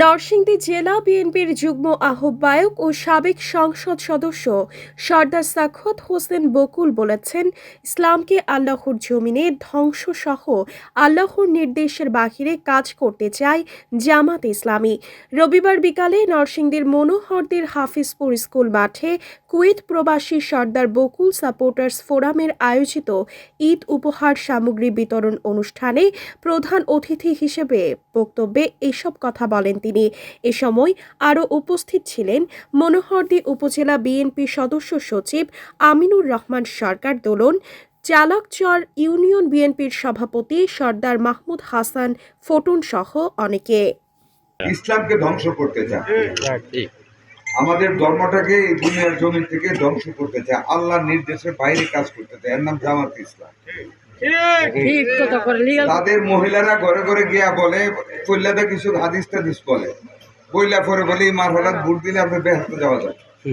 নরসিংদী জেলা বিএনপির যুগ্ম আহ্বায়ক ও সাবেক সংসদ সদস্য সর্দার সাখত হোসেন বকুল বলেছেন, ইসলামকে আল্লাহর জমিনে ধ্বংসসহ আল্লাহর নির্দেশের বাহিরে কাজ করতে চায় জামাত ইসলামী। রবিবার বিকালে নরসিংদীর মনোহরদের হাফিজপুর স্কুল মাঠে কুয়েত প্রবাসী সর্দার বকুল সাপোর্টার্স ফোরামের আয়োজিত ঈদ উপহার সামগ্রী বিতরণ অনুষ্ঠানে প্রধান অতিথি হিসেবে বক্তব্যে এসব কথা বলেন তিনি। এ সময় আরও উপস্থিত ছিলেন মনোহরদী উপজেলা বিএনপি সদস্য সচিব আমিনুর রহমান সরকার দোলন চালকচর ইউনিয়ন বিএনপির সভাপতি সর্দার মাহমুদ হাসান ফটুন সহ অনেকে। ইসলামকে ধ্বংস করতে চায় আমাদের ধর্মটাকে এই দুনিয়ার জমি থেকে ধ্বংস করতে চায় আল্লাহর নির্দেশের বাইরে কাজ করতে চায়। এর নাম জামাত ইসলাম। তাদের মহিলারা ঘরে ঘরে গিয়া বলে কল্যাদা কিছু হাদিস টাদিস বলে। বইলা পরে বলে এই মার হঠাৎ ভোট দিলে আপনি ব্যস্ত যাওয়া যায়